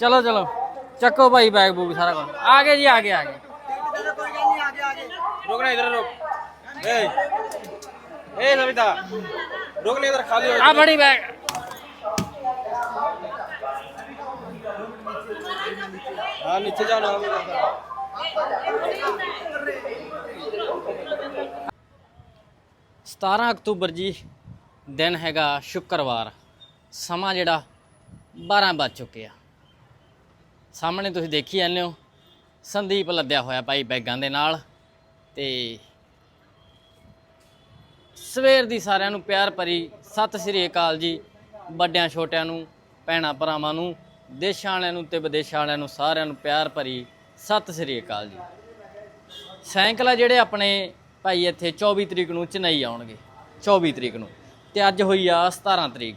ਚਲੋ ਚਲੋ। ਚੱਕੋ ਭਾਈ ਬੈਗ ਬੂਗ ਸਾਰਾ ਕੁਝ ਆ ਗਏ ਜੀ ਆ ਗਏ ਆ ਗਏ। ਕੋਈ ਰੁਕ ਨਾ ਇਧਰ ਰੁਕ। ਏ ਏ ਨਵਿਤਾ ਰੁਕ ਨਾ ਇਧਰ ਖਾਲੀ ਹੋ ਆ ਬੜੀ ਬੈਗ ਹਾਂ ਨੀਚੇ ਜਾਓ ਨਾ ਮੈਂ 17 ਅਕਤੂਬਰ ਜੀ ਦਿਨ ਹੈਗਾ ਸ਼ੁੱਕਰਵਾਰ। ਸਮਾਂ ਜਿਹੜਾ 12 ਵੱਜ ਚੁੱਕਿਆ। ਸਾਹਮਣੇ ਤੁਸੀਂ ਦੇਖੀ ਜਾਂਦੇ ਹੋ, ਸੰਦੀਪ ਲੱਦਿਆ ਹੋਇਆ ਭਾਈ ਬੈਗਾਂ ਦੇ ਨਾਲ ਤੇ ਸਵੇਰ ਦੀ ਸਾਰਿਆਂ ਨੂੰ ਪਿਆਰ ਭਰੀ ਸਤਿ ਸ੍ਰੀ ਅਕਾਲ ਜੀ, ਵੱਡਿਆਂ, ਛੋਟਿਆਂ ਨੂੰ, ਭੈਣਾਂ, ਭਰਾਵਾਂ ਨੂੰ, ਦੇਸ਼ਾਂ ਵਾਲਿਆਂ ਨੂੰ ਤੇ ਵਿਦੇਸ਼ਾਂ ਵਾਲਿਆਂ ਨੂੰ ਸਾਰਿਆਂ ਨੂੰ ਪਿਆਰ ਭਰੀ ਸਤਿ ਸ੍ਰੀ ਅਕਾਲ ਜੀ। ਸਾਈਕਲ ਆ ਜਿਹੜੇ ਆਪਣੇ ਭਾਈ ਇੱਥੇ 24 ਤਰੀਕ ਨੂੰ ਚੇਨਈ ਆਉਣਗੇ 24 ਤਰੀਕ ਨੂੰ ਤੇ ਅੱਜ ਹੋਈ ਆ 17 ਤਰੀਕ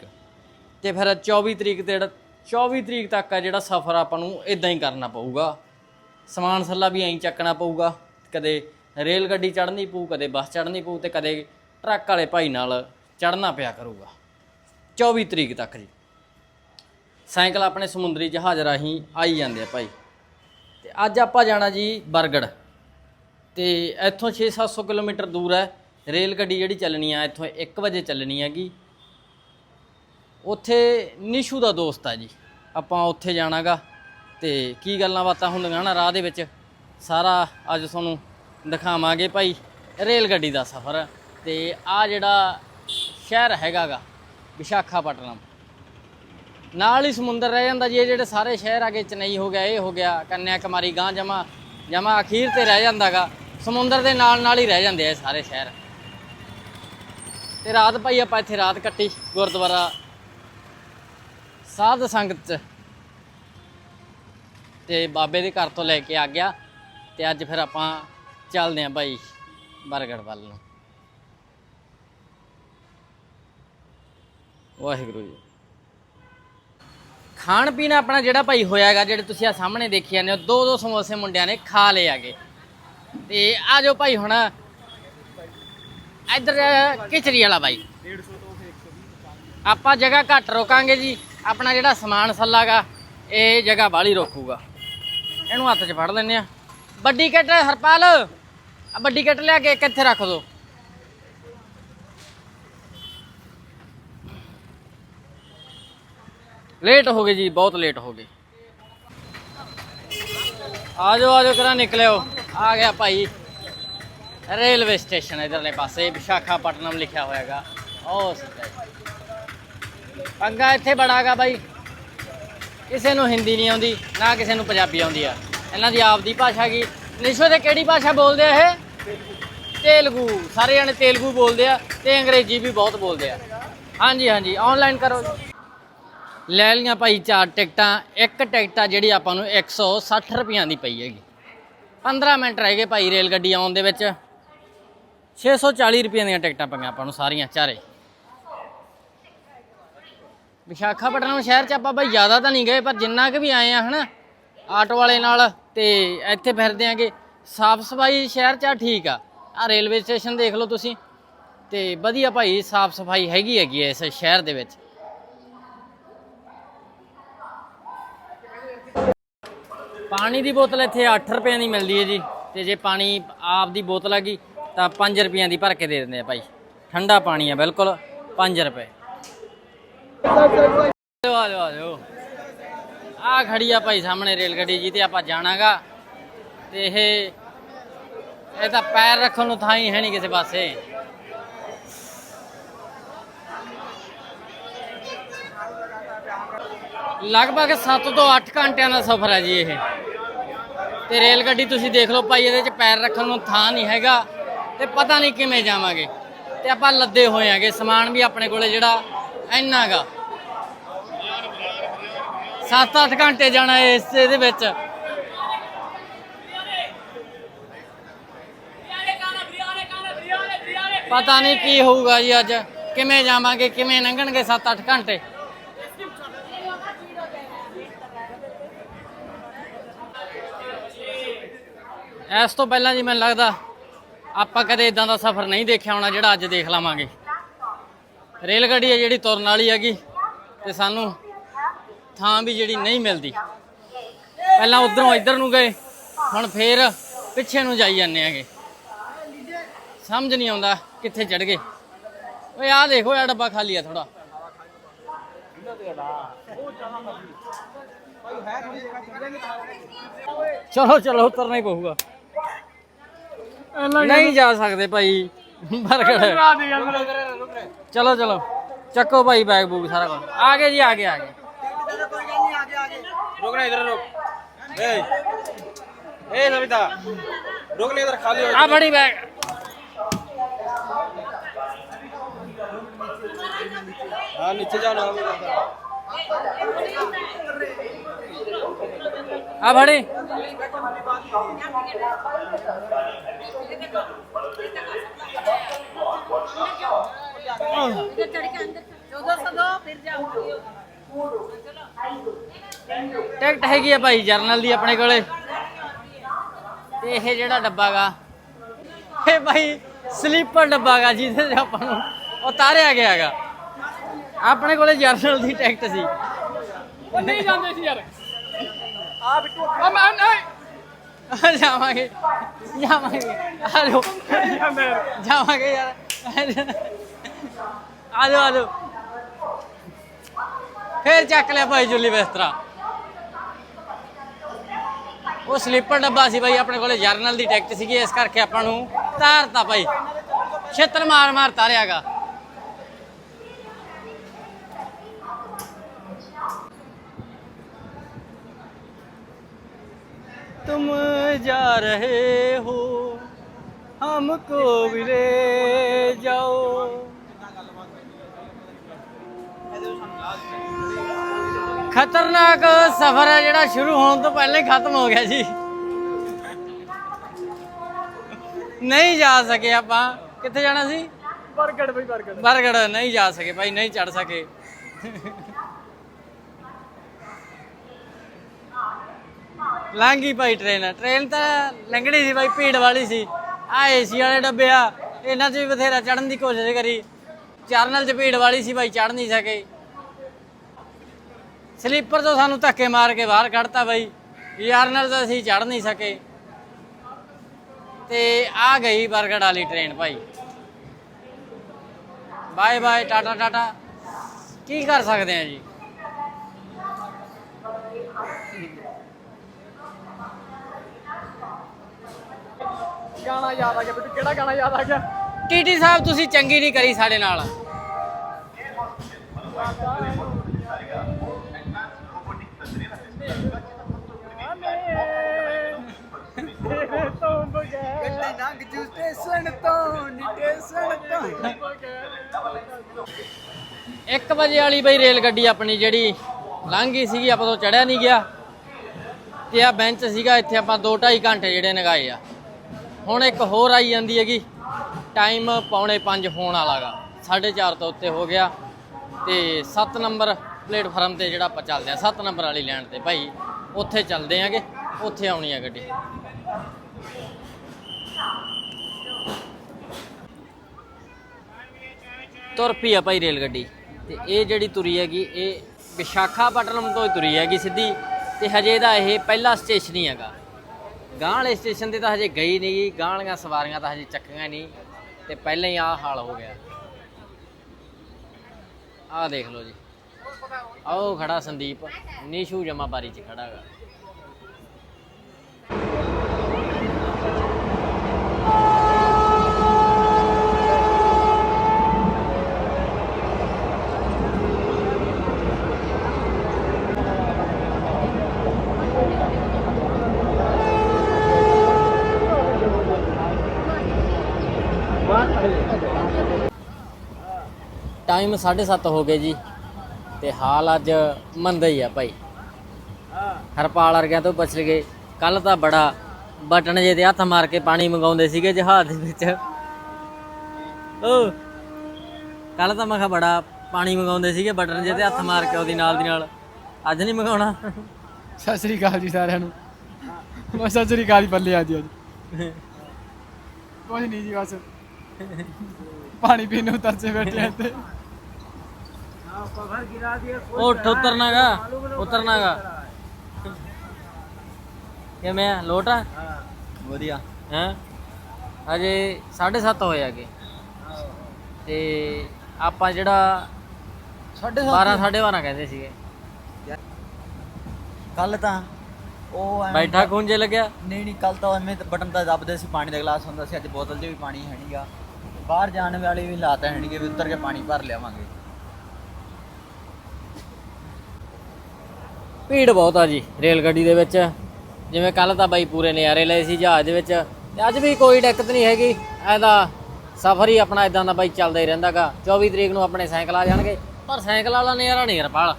ਤੇ ਫਿਰ 24 ਤਰੀਕ ਤੇ 24 ਤਰੀਕ ਤੱਕ ਆ ਜਿਹੜਾ ਸਫ਼ਰ ਆਪਾਂ ਨੂੰ ਇਦਾਂ ਹੀ ਕਰਨਾ ਪਊਗਾ। ਸਮਾਨ ਸੱਲਾ ਵੀ ਐਂ ਚੱਕਣਾ ਪਊਗਾ। ਕਦੇ ਰੇਲ ਗੱਡੀ ਚੜ੍ਹਨੀ ਪਊ, ਕਦੇ ਬੱਸ ਚੜ੍ਹਨੀ ਪਊ ਤੇ ਕਦੇ ਟਰੱਕ ਵਾਲੇ ਭਾਈ ਨਾਲ ਚੜ੍ਹਨਾ ਪਿਆ ਕਰੂਗਾ। 24 ਤਰੀਕ ਤੱਕ ਜੀ। ਸਾਈਕਲ ਆਪਣੇ ਸਮੁੰਦਰੀ ਜਹਾਜ਼ ਰਾਹੀਂ ਆਈ ਜਾਂਦੇ ਆ ਭਾਈ। ਤੇ ਅੱਜ ਆਪਾਂ ਜਾਣਾ ਜੀ ਬਰਗੜ। ਤੇ ਇੱਥੋਂ 6-700 ਕਿਲੋਮੀਟਰ ਦੂਰ ਹੈ। ਰੇਲ ਗੱਡੀ ਜਿਹੜੀ ਚੱਲਣੀ ਆ, ਇੱਥੋਂ 1 ਵਜੇ ਚੱਲਣੀ ਹੈਗੀ। ਉੱਥੇ ਨਿਸ਼ੂ ਦਾ ਦੋਸਤ ਆ ਜੀ। ਆਪਾਂ ਉੱਥੇ ਜਾਣਾਗਾ ਤੇ ਕੀ ਗੱਲਾਂ ਬਾਤਾਂ ਹੁੰਦੀਆਂ ਨਾ ਰਾਹ ਦੇ ਵਿੱਚ। ਸਾਰਾ ਅੱਜ ਤੁਹਾਨੂੰ ਦਿਖਾਵਾਂਗੇ ਭਾਈ ਰੇਲ ਗੱਡੀ ਦਾ ਸਫ਼ਰ। ਤੇ ਆ ਜਿਹੜਾ ਸ਼ਹਿਰ ਹੈਗਾਗਾ, ਵਿਸ਼ਾਖਾਪਟਨਮ। ਨਾਲ ਹੀ ਸਮੁੰਦਰ ਰਹਿ ਜਾਂਦਾ ਜੀ, ਇਹ ਜਿਹੜੇ ਸਾਰੇ ਸ਼ਹਿਰ ਆਗੇ ਚਨਈ ਹੋ ਗਿਆ, ਇਹ ਹੋ ਗਿਆ ਕੰਨਿਆ ਕੁਮਾਰੀ ਗਾਂ ਜਮਾ ਜਮਾ ਅਖੀਰ ਤੇ ਰਹਿ ਜਾਂਦਾਗਾ। ਸਮੁੰਦਰ ਦੇ ਨਾਲ ਨਾਲ ਹੀ ਰਹਿ ਜਾਂਦੇ ਆ ਸਾਰੇ ਸ਼ਹਿਰ। ਤੇ ਰਾਤ ਭਾਈ ਆਪਾਂ ਇੱਥੇ ਰਾਤ ਕੱਟੀ ਗੁਰਦੁਆਰਾ ਸਾਧ ਸੰਗਤ ਚ। ਤੇ ਬਾਬੇ ਦੇ ਘਰ ਤੋਂ ਲੈ ਕੇ ਆ ਗਿਆ। ਤੇ ਅੱਜ ਫਿਰ ਆਪਾਂ ਚੱਲਦੇ ਆਂ ਭਾਈ ਬਰਗੜ ਵੱਲ ਨੂੰ। ਵਾਹਿਗੁਰੂ ਜੀ। ਖਾਣ ਪੀਣ ਆਪਣਾ ਜਿਹੜਾ ਭਾਈ ਹੋਇਆਗਾ ਜਿਹੜੇ ਤੁਸੀਂ ਆ ਸਾਹਮਣੇ ਦੇਖੀ ਜਾਂਦੇ ਹੋ, ਦੋ ਦੋ ਸਮੋਸੇ ਮੁੰਡਿਆਂ ਨੇ ਖਾ ਲਏ ਆਗੇ ਤੇ ਆ ਜਾਓ ਭਾਈ ਹੁਣ, ਇੱਧਰ ਕਿਚਰੀ ਵਾਲਾ ਬਾਈ। ਆਪਾਂ ਜਗ੍ਹਾ ਘੱਟ ਰੋਕਾਂਗੇ ਜੀ। ਆਪਣਾ ਜਿਹੜਾ ਸਮਾਨ ਸੱਲਾਗਾ, ਇਹ ਜਗ੍ਹਾ ਬਾਹਲੀ ਰੋਕੂਗਾ। ਇਹਨੂੰ ਹੱਥ 'ਚ ਫੜ ਲੈਨੇ ਆ ਵੱਡੀ ਕਿੱਟ ਹਰਪਾਲ ਆ ਵੱਡੀ ਕਿੱਟ ਲਿਆ ਕੇ ਕਿੱਥੇ ਰੱਖ ਦੋ? ਲੇਟ ਹੋ ਗਏ ਜੀ, ਬਹੁਤ ਲੇਟ ਹੋ ਗਏ। ਆ ਜਾਓ ਆ ਜਾਓ ਕਰਾਂ ਨਿਕਲਿਓ। ਆ ਗਿਆ ਭਾਈ। ਰੇਲਵੇ ਸਟੇਸ਼ਨ ਇਧਰਲੇ ਪਾਸੇ, ਵਿਸ਼ਾਖਾਪਟਨਮ ਲਿਖਿਆ ਹੋਇਆਗਾ। ਉਹ ਸਿੱਧਾ ਪੰਗਾ ਇੱਥੇ ਬੜਾਗਾ ਬਾਈ। ਕਿਸੇ ਨੂੰ ਹਿੰਦੀ ਨਹੀਂ ਆਉਂਦੀ, ਨਾ ਕਿਸੇ ਨੂੰ ਪੰਜਾਬੀ ਆਉਂਦੀ ਆ। ਇਹਨਾਂ ਦੀ ਆਪਦੀ ਭਾਸ਼ਾ ਕੀ? ਨਿਸ਼ੋ ਦੇ ਕਿਹੜੀ ਭਾਸ਼ਾ ਬੋਲਦੇ ਆ ਇਹ? ਤੇਲਗੂ। ਸਾਰੇ ਜਣੇ ਤੇਲਗੂ ਬੋਲਦੇ ਆ ਤੇ ਅੰਗਰੇਜ਼ੀ ਵੀ ਬਹੁਤ ਬੋਲਦੇ ਆ। ਹਾਂਜੀ ਹਾਂਜੀ ਆਨਲਾਈਨ ਕਰੋ। ਲੈ ਲੀਆਂ ਭਾਈ ਚਾਰ ਟਿਕਟਾਂ। ਇੱਕ ਟਿਕਟ ਆ ਜਿਹੜੀ ਆਪਾਂ ਨੂੰ 160 ਰੁਪਈਆਂ ਦੀ ਪਈ ਹੈਗੀ। 15 ਮਿੰਟ ਰਹਿ ਗਏ ਭਾਈ ਰੇਲ ਗੱਡੀ ਆਉਣ ਦੇ ਵਿੱਚ। 640 ਰੁਪਈਆਂ ਦੀਆਂ ਟਿਕਟਾਂ ਪਈਆਂ ਆਪਾਂ ਨੂੰ ਸਾਰੀਆਂ, ਚਾਰੇ। ਵਿਸ਼ਾਖਾਪਟਨਮ ਸ਼ਹਿਰ ਚ ਆਪਾਂ ਭਾਈ ਜ਼ਿਆਦਾ ਤਾਂ ਨਹੀਂ ਗਏ, ਪਰ ਜਿੰਨਾ ਕਿ ਵੀ ਆਏ ਆ, ਹਨਾ, ਆਟੋ ਵਾਲੇ ਨਾਲ ਤੇ ਇੱਥੇ ਫਿਰਦੇ ਆਂਗੇ। ਸਾਫ਼ ਸਫ਼ਾਈ ਸ਼ਹਿਰ ਚ ਆ, ਠੀਕ ਆ। ਆ ਰੇਲਵੇ ਸਟੇਸ਼ਨ ਦੇਖ ਲਓ ਤੁਸੀਂ, ਤੇ ਵਧੀਆ ਭਾਈ, ਸਾਫ਼ ਸਫ਼ਾਈ ਹੈਗੀ ਹੈਗੀ ਐ ਇਸ ਸ਼ਹਿਰ ਦੇ ਵਿੱਚ। ਪਾਣੀ ਦੀ ਬੋਤਲ ਇੱਥੇ 8 ਰੁਪਏ ਦੀ ਮਿਲਦੀ ਹੈ ਜੀ, ਤੇ ਜੇ ਪਾਣੀ ਆਪ ਦੀ ਬੋਤਲ ਹੈਗੀ ਤਾਂ 5 ਰੁਪਈਆਂ ਦੀ ਭਰ ਕੇ ਦੇ ਦਿੰਦੇ ਆ ਭਾਈ। ਠੰਡਾ ਪਾਣੀ ਆ, ਬਿਲਕੁਲ 5 ਰੁਪਏ। ਆ ਜਾਓ ਆ ਜਾਓ ਆ ਆ ਖੜੀ ਆ ਭਾਈ ਸਾਹਮਣੇ ਰੇਲ ਗੱਡੀ ਜੀ ਤੇ ਆਪਾਂ ਜਾਣਾਗਾ। ਤੇ ਇਹ ਇਹ ਤਾਂ ਪੈਰ ਰੱਖਣ ਨੂੰ ਥਾਂ ਹੀ ਹੈ ਨਹੀਂ ਕਿਸੇ ਪਾਸੇ। ਲਗਭਗ 7 ਤੋਂ 8 ਘੰਟਿਆਂ ਦਾ ਸਫ਼ਰ ਹੈ ਜੀ ਇਹ। ਤੇ ਰੇਲ ਗੱਡੀ ਤੁਸੀਂ ਦੇਖ ਲਓ ਭਾਈ, ਇਹਦੇ 'ਚ ਪੈਰ ਰੱਖਣ ਨੂੰ ਥਾਂ ਨਹੀਂ ਹੈਗਾ। ਤੇ ਪਤਾ ਨਹੀਂ ਕਿਵੇਂ ਜਾਵਾਂਗੇ। ਤੇ ਆਪਾਂ ਲੱਦੇ ਹੋਏ ਆਂਗੇ ਸਮਾਨ ਵੀ ਆਪਣੇ ਕੋਲੇ ਜਿਹੜਾ ਇੰਨਾ ਗਾ 7-8 ਘੰਟੇ ਜਾਣਾ ਇਸ ਇਹਦੇ ਵਿੱਚ। ਪਤਾ ਨਹੀਂ ਕੀ ਹੋਊਗਾ ਜੀ ਅੱਜ। ਕਿਵੇਂ ਜਾਵਾਂਗੇ, ਕਿਵੇਂ ਲੰਘਣਗੇ 7-8 ਘੰਟੇ? ਇਸ ਤੋਂ ਪਹਿਲਾਂ ਜੀ ਮੈਨੂੰ ਲੱਗਦਾ ਆਪਾਂ ਕਦੇ ਇਦਾਂ ਦਾ ਸਫ਼ਰ ਨਹੀਂ ਦੇਖਿਆ ਹੋਣਾ ਜਿਹੜਾ ਅੱਜ ਦੇਖ ਲਵਾਂਗੇ। ਰੇਲ ਗੱਡੀ ਹੈ ਜਿਹੜੀ ਤੁਰਨ ਵਾਲੀ ਹੈਗੀ ਤੇ ਸਾਨੂੰ ਥਾਂ ਵੀ ਜਿਹੜੀ ਨਹੀਂ ਮਿਲਦੀ। ਪਹਿਲਾਂ ਉਧਰੋਂ ਇੱਧਰ ਨੂੰ ਗਏ ਹੁਣ ਫੇਰ ਪਿੱਛੇ ਨੂੰ ਜਾਈ ਜਾਂਦੇ ਆਗੇ ਸਮਝ ਨਹੀਂ ਆਉਂਦਾ ਕਿੱਥੇ ਚੜ ਗਏ। ਓਏ ਆਹ ਦੇਖੋ ਇਹ ਡੱਬਾ ਖਾਲੀ ਆ ਥੋੜਾ ਚਲੋ ਚਲੋ ਉਤਰਨਾ ਹੀ ਪਊਗਾ। ਨਹੀਂ ਜਾ ਸਕਦੇ ਭਾਈ। चलो चलो। चको भाई बैग बुग सारा कुछ। आगे जी आगे आगे। रहे इधर ए सविता ले इधर खाली आ बड़ी बैग हाँ नीचे जाओ ना आ इधर चढ़ के अंदर चौदह सौ दो फिर जाओ ਟਿਕਟ ਹੈਗੀ ਆ ਭਾਈ ਜਰਨਲ ਦੀ ਆਪਣੇ ਕੋਲੇ ਤੇ ਇਹ ਜਿਹੜਾ ਡੱਬਾ ਗਾ ਇਹ ਭਾਈ ਸਲੀਪਰ ਡੱਬਾ ਗਾ ਜਿਹਦੇ ਤੇ ਆਪਾਂ ਨੂੰ ਉਤਾਰਿਆ ਗਿਆ ਗਾ ਆਪਣੇ ਕੋਲੇ ਜਰਨਲ ਦੀ ਟਿਕਟ ਸੀ ਨਹੀਂ ਜਾਂਦੇ ਸੀ ਯਾਰ ਆ ਬਿੱਟੂ ਆ ਮੈਂ ਨਹੀਂ ਜਾਵਾਂਗੇ ਜਾਵਾਂਗੇ ਆ ਜਾਓ ਜਾਵਾਂਗੇ ਯਾਰ ਆ ਜਾਓ ਆ ਜਾਓ ਫੇਰ ਚੱਕ ਲਿਆ ਭਾਈ ਜੁਲੀ ਬਿਸਤਰਾ ਉਹ ਸਲੀਪਰ ਡੱਬਾ ਸੀ ਭਾਈ ਆਪਣੇ ਕੋਲੇ ਜਰਨਲ ਦੀ ਟਿਕਟ ਸੀਗੀ ਇਸ ਕਰਕੇ ਆਪਾਂ ਨੂੰ ਤਾਰਤਾ ਭਾਈ ਛੇਤਰ ਮਾਰ ਮਾਰ ਤਾਰਿਆਗਾ तुम जा रहे हो ਨਾਮ ਕੋ ਵਿਲੇ ਜਾਓ। ਖਤਰਨਾਕ ਸਫ਼ਰ ਹੈ ਜਿਹੜਾ ਸ਼ੁਰੂ ਹੋਣ ਤੋਂ ਪਹਿਲਾਂ ਹੀ ਖਤਮ ਹੋ ਗਿਆ ਜੀ। ਨਹੀਂ ਜਾ ਸਕੇ ਆਪਾਂ। ਕਿੱਥੇ ਜਾਣਾ ਸੀ? ਬਰਗੜ ਬਈ ਬਰਗੜ। ਬਰਗੜ ਨਹੀਂ ਜਾ ਸਕੇ ਭਾਈ ਨਹੀਂ ਚੜ ਸਕੇ। ਲੰਗੀ ਭਾਈ ਟ੍ਰੇਨ ਟ੍ਰੇਨ ਤਾਂ ਲੰਗੜੀ ਸੀ ਭਾਈ ਭੀੜ ਵਾਲੀ ਸੀ। ਆ ਏਸੀ ਵਾਲੇ ਡੱਬੇ ਆ, ਇਹਨਾਂ 'ਚ ਵੀ ਬਥੇਰਾ ਚੜਨ ਦੀ ਕੋਸ਼ਿਸ਼ ਕਰੀ। ਚਰਨਲ 'ਚ ਭੀੜ ਵਾਲੀ ਸੀ ਬਾਈ ਚੜ ਨਹੀਂ ਸਕੇ। ਸਲੀਪਰ ਤੋਂ ਸਾਨੂੰ ਧੱਕੇ ਮਾਰ ਕੇ ਬਾਹਰ ਕੱਢਤਾ ਬਾਈ ਯਾਰਨਲ ਤਾਂ ਅਸੀਂ ਚੜ ਨਹੀਂ ਸਕੇ। ਤੇ ਆ ਗਈ ਬਰਗੜ ਵਾਲੀ ਟ੍ਰੇਨ ਭਾਈ। ਬਾਏ ਬਾਏ ਟਾਟਾ ਟਾਟਾ ਕੀ ਕਰ ਸਕਦੇ ਆ ਜੀ? ਗਾਣਾ ਯਾਦ ਆ ਗਿਆ ਬਿੱਟੂ ਕਿਹੜਾ ਗਾਣਾ ਯਾਦ ਆ ਗਿਆ? ਟੀਟੀ ਸਾਹਿਬ, ਤੁਸੀਂ ਚੰਗੀ ਨਹੀਂ ਕਰੀ ਸਾਡੇ ਨਾਲ। ਤੇਰੇ ਨੰਗ ਜੂ ਸਟੇਸ਼ਨ ਤੋਂ ਨੀ ਤੋਂ 1 ਵਜੇ ਵਾਲੀ ਬਈ ਰੇਲ ਗੱਡੀ ਆਪਣੀ ਜਿਹੜੀ ਲੰਘ ਗਈ ਸੀਗੀ, ਆਪਾਂ ਤੋਂ ਚੜਿਆ ਨਹੀਂ ਗਿਆ। ਤੇ ਆ ਬੈਂਚ ਸੀਗਾ, ਇੱਥੇ ਆਪਾਂ 2.5 ਘੰਟੇ ਜਿਹੜੇ ਨਗਾਏ ਆ। ਹੁਣ ਇੱਕ ਹੋਰ ਆਈ ਜਾਂਦੀ ਹੈਗੀ। ਟਾਈਮ ਪੌਣੇ 5 ਹੋਣ ਵਾਲਾਗਾ 4:30 ਤੋਂ ਉੱਤੇ ਹੋ ਗਿਆ। ਤੇ 7 ਨੰਬਰ ਪਲੇਟਫਾਰਮ ਤੇ ਜਿਹੜਾ ਆਪਾਂ ਚੱਲਦੇ ਆ 7 ਨੰਬਰ ਵਾਲੀ ਲਾਈਨ ਤੇ ਭਾਈ, ਉੱਥੇ ਚੱਲਦੇ ਆਂਗੇ। ਉੱਥੇ ਆਉਣੀ ਆ ਗੱਡੀ। ਤੁਰ ਪਈ ਆ ਭਾਈ ਰੇਲ ਗੱਡੀ ਤੇ ਇਹ ਜਿਹੜੀ ਤੁਰੀ ਹੈਗੀ, ਇਹ ਵਿਸ਼ਾਖਾਪਟਨਮ ਤੋਂ ਹੀ ਤੁਰੀ ਹੈਗੀ ਸਿੱਧੀ। ਤੇ ਹਜੇ ਦਾ ਇਹ ਪਹਿਲਾ ਸਟੇਸ਼ਨ ਹੀ ਹੈਗਾ। ਗਾਂਹ ਵਾਲੇ ਸਟੇਸ਼ਨ ਤੇ ਤਾਂ ਹਜੇ ਗਈ ਨਹੀਂ ਜੀ ਗਾਂਹ ਵਾਲੀਆਂ ਸਵਾਰੀਆਂ ਤਾਂ ਹਜੇ ਚੱਕੀਆਂ ਨਹੀਂ ਤੇ ਪਹਿਲਾਂ ਹੀ ਆਹ ਹਾਲ ਹੋ ਗਿਆ। ਆਹ ਦੇਖ ਲਓ ਜੀ। ਆਓ ਖੜਾ ਸੰਦੀਪ, ਨੀਸ਼ੂ ਜਮਾ ਬਾਰੀ ਚ ਖੜਾ ਹੈਗਾ ਟਾਈਮ 7:30 ਹੋ ਗਏ ਜੀ ਤੇ ਹਾਲ ਅੱਜ ਮੰਦਾ ਹੀ ਆ ਭਾਈ। ਹਰਪਾਲ ਵਰਗਿਆਂ ਤੋਂ ਬਚ ਗਏ ਕੱਲ ਤਾਂ ਬੜਾ ਬਟਨ ਜੇ ਤੇ ਹੱਥ ਮਾਰ ਕੇ ਪਾਣੀ ਮੰਗਾਉਂਦੇ ਸੀਗੇ ਜਹਾਜ਼ ਦੇ ਵਿੱਚ। ਓ ਕੱਲ ਤਾਂ ਮੈਂ ਕਿਹਾ ਬੜਾ ਪਾਣੀ ਮੰਗਾਉਂਦੇ ਸੀਗੇ ਬਟਨ ਜੇ ਤੇ ਹੱਥ ਮਾਰ ਕੇ ਉਹਦੀ ਨਾਲ ਦੀ ਨਾਲ। ਅੱਜ ਨਹੀਂ ਮੰਗਾਉਣਾ। ਸਤਿ ਸ੍ਰੀ ਅਕਾਲ ਜੀ ਸਾਰਿਆਂ ਨੂੰ। ਮੈਂ ਸਤਿ ਸ੍ਰੀ ਅਕਾਲ ਹੀ ਬੱਲੇ ਆ ਜੀ ਅੱਜ। ਕੁਝ ਨਹੀਂ ਜੀ ਬਸ। ਪਾਣੀ ਪੀਣ ਨੂੰ ਤਰਸੇ ਬੈਠੇ ਆ ਇੱਥੇ। ਉੱਠ ਉਤਰਨਾਗਾ ਉਤਰਨਾਗਾ। ਕਿਵੇਂ ਆ? ਲੋਟ ਆ? ਵਧੀਆ। ਹੈ? ਅਜੇ 7:30 ਹੋਏ ਆਗੇ ਤੇ ਆਪਾਂ ਜਿਹੜਾ 12 12:30 ਕਹਿੰਦੇ ਸੀਗੇ। ਕੱਲ ਤਾਂ ਉਹ ਬੈਠਾ ਖੂੰਜੇ ਲੱਗਿਆ। ਨਹੀਂ ਨਹੀਂ ਕੱਲ ਤਾਂ ਐਵੇਂ ਬਟਨ ਤਾਂ ਦੱਬਦੇ ਸੀ ਪਾਣੀ ਦਾ ਗਲਾਸ ਹੁੰਦਾ ਸੀ ਅੱਜ ਬੋਤਲ 'ਚ ਵੀ ਪਾਣੀ ਹੈ ਨਹੀਂਗਾ ਬਾਹਰ ਜਾਣ ਵਾਲੀ ਵੀ ਲਾਤਾ ਹੈ ਨਹੀਂਗੇ ਵੀ ਉੱਤਰ ਕੇ ਪਾਣੀ ਭਰ ਲਿਆਵਾਂਗੇ। ਭੀੜ ਬਹੁਤ ਆ ਜੀ ਰੇਲ ਗੱਡੀ ਦੇ ਵਿੱਚ। ਜਿਵੇਂ ਕੱਲ ਤਾਂ ਬਾਈ ਪੂਰੇ ਨਜ਼ਾਰੇ ਲਏ ਸੀ ਜਹਾਜ਼ ਦੇ ਵਿੱਚ। ਤੇ ਅੱਜ ਵੀ ਕੋਈ ਦਿੱਕਤ ਨਹੀਂ ਹੈਗੀ। ਇਹਦਾ ਸਫ਼ਰ ਹੀ ਆਪਣਾ ਇਦਾਂ ਦਾ ਬਾਈ ਚੱਲਦਾ ਹੀ ਰਹਿੰਦਾਗਾ। 24 ਤਰੀਕ ਨੂੰ ਆਪਣੇ ਸਾਈਕਲ ਆ ਜਾਣਗੇ। ਪਰ ਸਾਈਕਲ ਵਾਲਾ ਨਜ਼ਾਰਾ ਨਹੀਂ ਰਪਾਲ।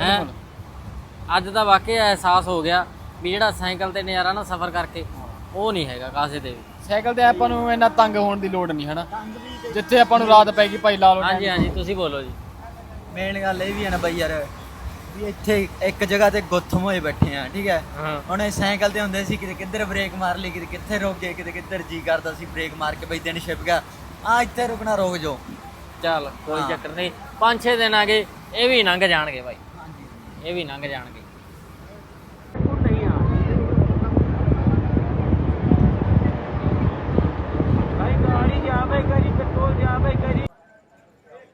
ਹੈ? ਅੱਜ ਤਾਂ ਵਾਕਿਆ ਅਹਿਸਾਸ ਹੋ ਗਿਆ ਵੀ ਜਿਹੜਾ ਸਾਈਕਲ ਤੇ ਨਜ਼ਾਰਾ ਨਾ ਸਫ਼ਰ ਕਰਕੇ ਉਹ ਨਹੀਂ ਹੈਗਾ ਕਾਸੇ ਤੇ ਵੀ। ਸਾਈਕਲ ਤੇ ਆਪਾਂ ਨੂੰ ਇੰਨਾ ਤੰਗ ਹੋਣ ਦੀ ਲੋੜ ਨਹੀਂ ਹਨਾ? ਜਿੱਥੇ ਆਪਾਂ ਨੂੰ ਰਾਤ ਪੈ ਗਈ ਭਾਈ ਲਾ ਲਓ ਹਾਂਜੀ ਹਾਂਜੀ ਤੁਸੀਂ ਬੋਲੋ ਜੀ। ਮੇਨ ਗੱਲ ਇਹ ਵੀ ਹੈ ਨਾ ਬਈ ਯਾਰ ਵੀ ਇੱਥੇ ਇੱਕ ਜਗ੍ਹਾ ਤੇ ਗੁੱਥਮ ਹੋਏ ਬੈਠੇ ਆ ਠੀਕ ਹੈ? ਹਾਂ। ਹੁਣ ਇਹ ਸਾਈਕਲ ਤੇ ਹੁੰਦੇ ਸੀ ਕਿਤੇ ਕਿੱਧਰ ਬ੍ਰੇਕ ਮਾਰ ਲਈ ਕਿਤੇ ਕਿੱਥੇ ਰੁਕ ਗਏ ਕਿਤੇ ਕਿੱਧਰ ਜੀ ਕਰਦਾ ਸੀ ਬ੍ਰੇਕ ਮਾਰ ਕੇ ਬਈ ਦਿਨ ਛਿਪ ਗਿਆ। ਆ ਇੱਥੇ ਰੁਕਣਾ ਰੁਕ ਜਾਓ। ਚੱਲ ਕੋਈ ਹਾਂ। ਚੱਕਰ ਨਹੀਂ। ਪੰਜ ਛੇ ਦਿਨ ਆ ਗਏ ਇਹ ਵੀ ਲੰਘ ਜਾਣਗੇ ਬਾਈ। ਇਹ ਵੀ ਲੰਘ ਜਾਣਗੇ।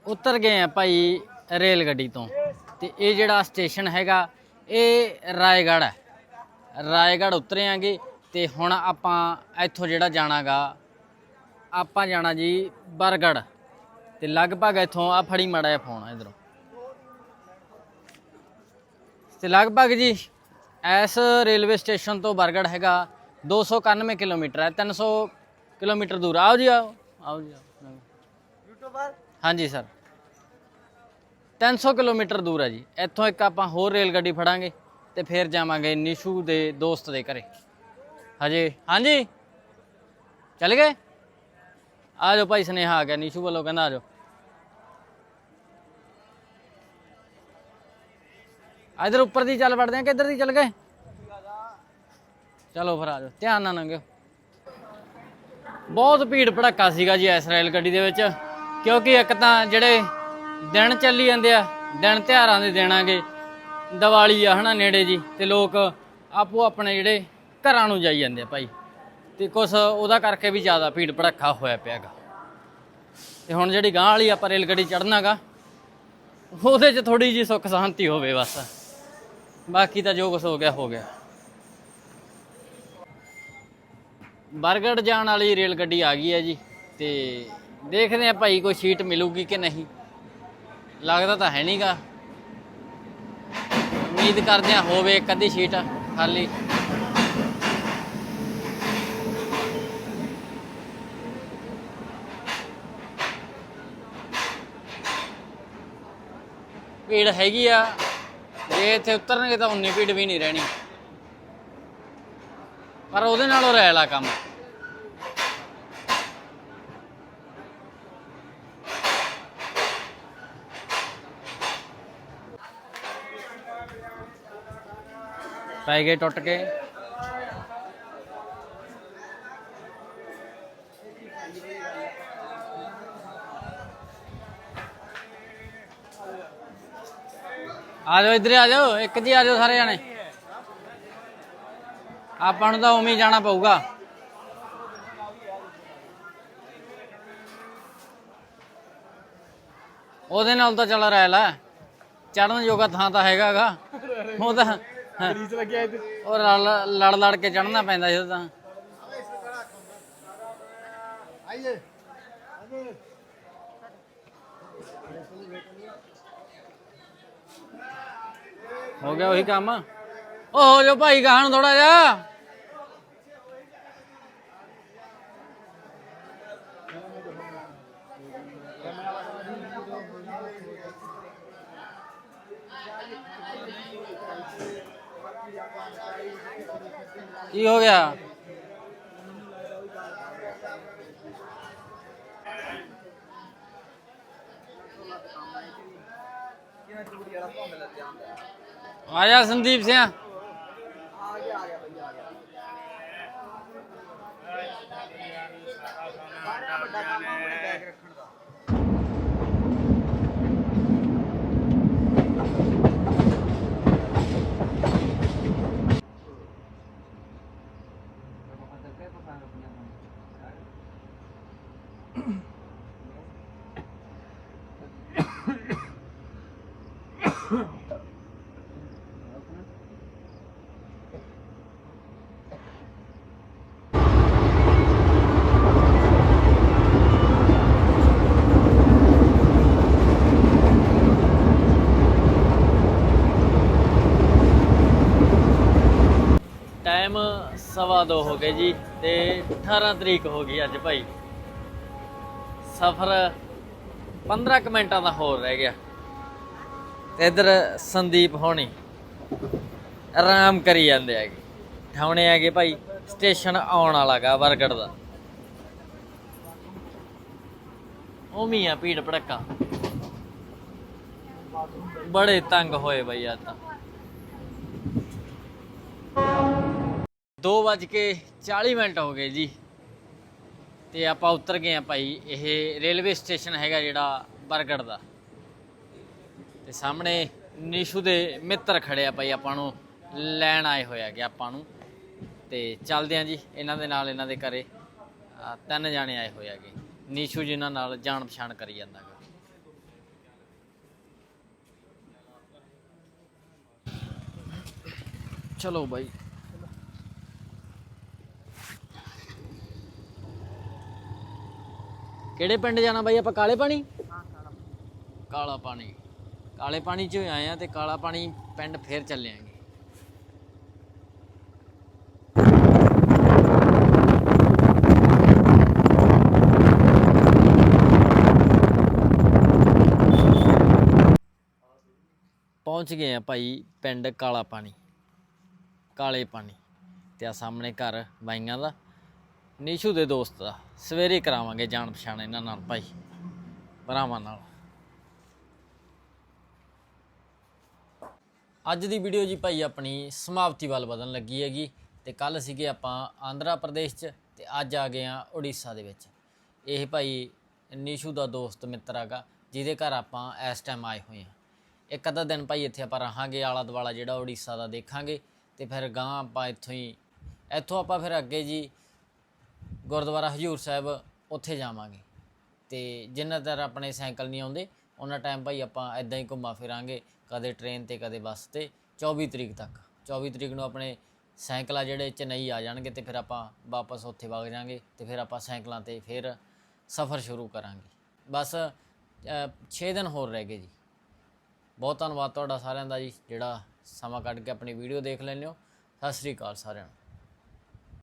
ਉਤਰ ਗਏ ਆ ਭਾਈ ਰੇਲ ਗੱਡੀ ਤੋਂ। ਤੇ ਇਹ ਜਿਹੜਾ ਸਟੇਸ਼ਨ ਹੈਗਾ ਇਹ ਰਾਏਗੜ੍ਹ ਹੈ। ਰਾਏਗੜ੍ਹ ਉਤਰੇ ਆਂਗੇ ਤੇ ਹੁਣ ਆਪਾਂ ਇੱਥੋਂ ਜਿਹੜਾ ਜਾਣਾਗਾ ਆਪਾਂ ਜਾਣਾ ਜੀ ਬਰਗੜ੍ਹ। ਤੇ ਲਗਭਗ ਇੱਥੋਂ ਆ ਫੜੀ ਮੜਾ ਫੋਨ ਇਧਰੋਂ। ਤੇ ਲਗਭਗ ਜੀ ਇਸ ਰੇਲਵੇ ਸਟੇਸ਼ਨ ਤੋਂ ਬਰਗੜ੍ਹ ਹੈਗਾ 291 ਕਿਲੋਮੀਟਰ ਹੈ 300 ਕਿਲੋਮੀਟਰ ਦੂਰ। ਆਓ ਜੀ ਆਓ। ਆਓ ਜੀ ਆਓ। ਯੂਟਿਊਬਰ ਹਾਂਜੀ ਸਰ। 300 ਕਿਲੋਮੀਟਰ ਦੂਰ ਹੈ ਜੀ। ਇੱਥੋਂ ਇੱਕ ਆਪਾਂ ਹੋਰ ਰੇਲ ਗੱਡੀ ਫੜਾਂਗੇ ਤੇ ਫਿਰ ਜਾਵਾਂਗੇ ਨਿਸ਼ੂ ਦੇ ਦੋਸਤ ਦੇ ਘਰੇ। ਹਜੇ, ਹਾਂਜੀ? ਚੱਲ ਗਏ? ਆ ਜਾਓ ਭਾਈ, ਸਨੇਹਾ ਆ ਗਿਆ ਨਿਸ਼ੂ ਵੱਲੋਂ, ਕਹਿੰਦਾ ਆ ਜਾਓ। ਇਧਰ ਉੱਪਰ ਦੀ ਚੱਲ ਵੜਦੇ ਆ ਕਿ ਇੱਧਰ ਦੀ ਚੱਲ ਗਏ? ਚਲੋ ਫਿਰ ਆ ਜਾਓ, ਧਿਆਨ ਨਾਲ ਲੰਘਿਓ। ਬਹੁਤ ਭੀੜ ਭੜੱਕਾ ਸੀਗਾ ਜੀ ਇਸ ਰੇਲ ਗੱਡੀ ਦੇ ਵਿੱਚ, ਕਿਉਂਕਿ ਇੱਕ ਤਾਂ ਜਿਹੜੇ ਦਿਨ ਚੱਲੀ ਜਾਂਦੇ ਆ, ਦਿਨ ਤਿਉਹਾਰਾਂ ਦੇ ਦਿਨਾਂਗੇ ਦੀਵਾਲੀ ਆ ਹਨਾ ਨੇੜੇ ਜੀ, ਤੇ ਲੋਕ ਆਪੋ ਆਪਣੇ ਜਿਹੜੇ ਘਰਾਂ ਨੂੰ ਜਾਈ ਜਾਂਦੇ ਆ ਭਾਈ। ਤੇ ਕੁਛ ਉਹਦਾ ਕਰਕੇ ਵੀ ਜ਼ਿਆਦਾ ਭੀੜ ਭੜੱਕਾ ਹੋਇਆ ਪਿਆਗਾ। ਤੇ ਹੁਣ ਜਿਹੜੀ ਗਾਂ ਵਾਲੀ ਆਪਾਂ ਰੇਲ ਗੱਡੀ ਚੜਨਾਗਾ ਉਹਦੇ 'ਚ ਥੋੜੀ ਜੀ ਸੁੱਖ ਸ਼ਾਂਤੀ ਹੋਵੇ ਬਸ। ਬਾਕੀ ਤਾਂ ਜੋ ਕੁਛ ਹੋ ਗਿਆ ਹੋ ਗਿਆ। ਬਰਗੜ ਜਾਣ ਵਾਲੀ ਰੇਲ ਗੱਡੀ ਆ ਗਈ ਹੈ ਜੀ, ਤੇ ਦੇਖਦੇ ਆ ਭਾਈ ਕੋਈ ਸੀਟ ਮਿਲੂਗੀ ਕਿ ਨਹੀਂ। ਲੱਗਦਾ ਤਾਂ ਹੈ ਨਹੀਂਗਾ ਉਮੀਦ ਕਰਦੇ ਆ ਹੋਵੇ ਇੱਕ ਅੱਧੀ ਸੀਟ ਖਾਲੀ। ਭੀੜ ਹੈਗੀ ਆ। ਜੇ ਇੱਥੇ ਉਤਰਨਗੇ ਤਾਂ ਉਨੀ ਭੀੜ ਵੀ ਨਹੀਂ ਰਹਿਣੀ। ਪਰ ਉਹਦੇ ਨਾਲੋਂ ਰਹਿਲਾ ਕੰਮ। ਪੈ ਗਏ ਟੁੱਟ ਕੇ। ਆ ਜਾਓ ਇੱਧਰ ਆ ਜਾਓ, ਇੱਕ ਜੀ ਆ ਜਾਓ ਸਾਰੇ ਜਾਣੇ। ਆਪਾਂ ਨੂੰ ਤਾਂ ਉਵੇਂ ਹੀ ਜਾਣਾ ਪਊਗਾ। ਉਹਦੇ ਨਾਲ ਤਾਂ ਚੱਲ ਰਹਿ ਲੈ। ਚੜਨ ਯੋਗਾ ਥਾਂ ਤਾਂ ਹੈਗਾਗਾ। ਉਹ ਤਾਂ ਗਰੀਸ ਲੱਗਿਆ ਇੱਥੇ। ਉਹ ਲੜ ਲੜ ਲੜ ਕੇ ਚੜਨਾ ਪੈਂਦਾ ਉਹ ਤਾਂ। ਹੋ ਗਿਆ ਉਹੀ ਕੰਮ? ਉਹ ਹੋ ਜੋ ਭਾਈ ਗਾਹਾਂ ਨੂੰ ਥੋੜਾ ਜਿਹਾ। ਕੀ ਹੋ ਗਿਆ। ਆ ਸੰਦੀਪ ਸਿੰਘ ਟਾਈਮ ਸਵਾ ਦੋ ਹੋ ਗਏ ਜੀ ਤੇ 18 ਤਰੀਕ ਹੋ ਗਈ ਅੱਜ ਭਾਈ। ਸਫ਼ਰ 15 ਕੁ ਮਿੰਟਾਂ ਦਾ ਹੋਰ ਰਹਿ ਗਿਆ। ਤੇ ਇਧਰ ਸੰਦੀਪ ਹੋਣੀ ਆਰਾਮ ਕਰੀ ਜਾਂਦੇ ਹੈਗੇ। ਠਾਉਣੇ ਹੈਗੇ ਭਾਈ, ਸਟੇਸ਼ਨ ਆਉਣ ਵਾਲਾ ਗਾ ਬਰਗੜ ਦਾ। ਉਮੀ ਆ ਭੀੜ ਭੜੱਕਾ। ਬੜੇ ਤੰਗ ਹੋਏ ਬਈ ਅੱਜ ਤਾਂ। 2 ਵੱਜ ਕੇ 40 ਮਿੰਟ ਹੋ ਗਏ ਜੀ। ਤੇ ਆਪਾਂ ਉਤਰ ਗਏ ਆ ਭਾਈ, ਇਹ ਰੇਲਵੇ ਸਟੇਸ਼ਨ ਹੈਗਾ ਜਿਹੜਾ ਬਰਗੜ ਦਾ। ਤੇ ਸਾਹਮਣੇ ਨੀਸ਼ੂ ਦੇ ਮਿੱਤਰ ਖੜੇ ਆ ਭਾਈ, ਆਪਾਂ ਨੂੰ ਲੈਣ ਆਏ ਹੋਏ ਹੈਗੇ ਆਪਾਂ ਨੂੰ। ਤੇ ਚੱਲਦੇ ਆ ਜੀ, ਇਹਨਾਂ ਦੇ ਨਾਲ, ਇਹਨਾਂ ਦੇ ਘਰੇ। ਤਿੰਨ ਜਾਣੇ ਆਏ ਹੋਏ ਹੈਗੇ। ਨੀਸ਼ੂ ਜਿਨ੍ਹਾਂ ਨਾਲ ਜਾਣ ਪਛਾਣ ਕਰੀ ਜਾਂਦਾ ਗਾ ਚਲੋ ਬਾਈ। ਕਿਹੜੇ ਪਿੰਡ ਜਾਣਾ ਬਾਈ ਆਪਾਂ ਕਾਲੇ ਪਾਣੀ? ਕਾਲਾ ਪਾਣੀ। ਕਾਲੇ ਪਾਣੀ। ਚ ਆਏ ਆ ਤੇ ਕਾਲਾ ਪਾਣੀ ਪਿੰਡ ਫੇਰ ਚੱਲੇ ਆਂਗੇ। ਪਹੁੰਚ ਗਏ ਆ ਭਾਈ ਪਿੰਡ ਕਾਲਾ ਪਾਣੀ। ਕਾਲੇ ਪਾਣੀ। ਤੇ ਆ ਸਾਹਮਣੇ ਘਰ ਬਾਈਆਂ ਦਾ। ਨੀਸ਼ੂ ਦੇ ਦੋਸਤ ਦਾ। ਸਵੇਰੇ ਕਰਾਵਾਂਗੇ ਜਾਣ ਪਛਾਣ ਇਹਨਾਂ ਨਾਲ ਭਾਈ, ਭਰਾਵਾਂ ਨਾਲ। ਅੱਜ ਦੀ ਵੀਡੀਓ ਜੀ ਭਾਈ ਆਪਣੀ ਸਮਾਪਤੀ ਵੱਲ ਵਧਣ ਲੱਗੀ ਹੈਗੀ ਤੇ ਕੱਲ ਸੀਗੇ ਆਪਾਂ ਆਂਧਰਾ ਪ੍ਰਦੇਸ਼ 'ਚ ਤੇ ਅੱਜ ਆ ਗਏ ਆ ਉੜੀਸਾ ਦੇ ਵਿੱਚ। ਇਹ ਭਾਈ ਨੀਸ਼ੂ ਦਾ ਦੋਸਤ ਮਿੱਤਰ ਹੈਗਾ, ਜਿਹਦੇ ਘਰ ਆਪਾਂ ਇਸ ਟਾਈਮ ਆਏ ਹੋਏ ਆ ਇੱਕ ਅੱਧਾ ਦਿਨ ਭਾਈ ਇੱਥੇ ਆਪਾਂ ਰਹਾਂਗੇ ਆਲਾ ਦੁਆਲਾ ਜਿਹੜਾ ਉੜੀਸਾ ਦਾ ਦੇਖਾਂਗੇ ਤੇ ਫਿਰ ਗਾਂ ਆਪਾਂ ਇੱਥੋਂ ਹੀ, ਇੱਥੋਂ ਆਪਾਂ ਫਿਰ ਅੱਗੇ ਜੀ ਗੁਰਦੁਆਰਾ ਹਜੂਰ ਸਾਹਿਬ ਉੱਥੇ ਜਾਵਾਂਗੇ। ਤੇ ਜਿੰਨਾ ਤੱਕ ਆਪਣੇ ਸਾਈਕਲ ਨਹੀਂ ਆਉਂਦੇ ਉਹਨਾਂ ਟਾਈਮ ਭਾਈ ਆਪਾਂ ਇਦਾਂ ਹੀ ਘੁੰਮਾ ਫਿਰਾਂਗੇ, ਕਦੇ ਟ੍ਰੇਨ ਤੇ, ਕਦੇ ਬੱਸ ਤੇ 24 ਤਰੀਕ ਤੱਕ। 24 ਤਰੀਕ ਨੂੰ ਆਪਣੇ ਸਾਈਕਲ ਆ ਜਿਹੜੇ ਚੇਨਈ ਆ ਜਾਣਗੇ ਤੇ ਫਿਰ ਆਪਾਂ ਵਾਪਸ ਉੱਥੇ ਵਗ ਜਾਾਂਗੇ ਤੇ ਫਿਰ ਆਪਾਂ ਸਾਈਕਲਾਂ ਤੇ ਫਿਰ ਸਫ਼ਰ ਸ਼ੁਰੂ ਕਰਾਂਗੇ। ਬਸ 6 ਦਿਨ ਹੋਰ ਰਹਿ ਗਏ ਜੀ। ਬਹੁਤ ਧੰਨਵਾਦ ਤੁਹਾਡਾ ਸਾਰਿਆਂ ਦਾ ਜੀ, ਜਿਹੜਾ ਸਮਾਂ ਕੱਢ ਕੇ ਆਪਣੀ ਵੀਡੀਓ ਦੇਖ ਲੈਂਦੇ ਹੋ। ਸਤਿ ਸ੍ਰੀ ਅਕਾਲ ਸਾਰਿਆਂ ਨੂੰ।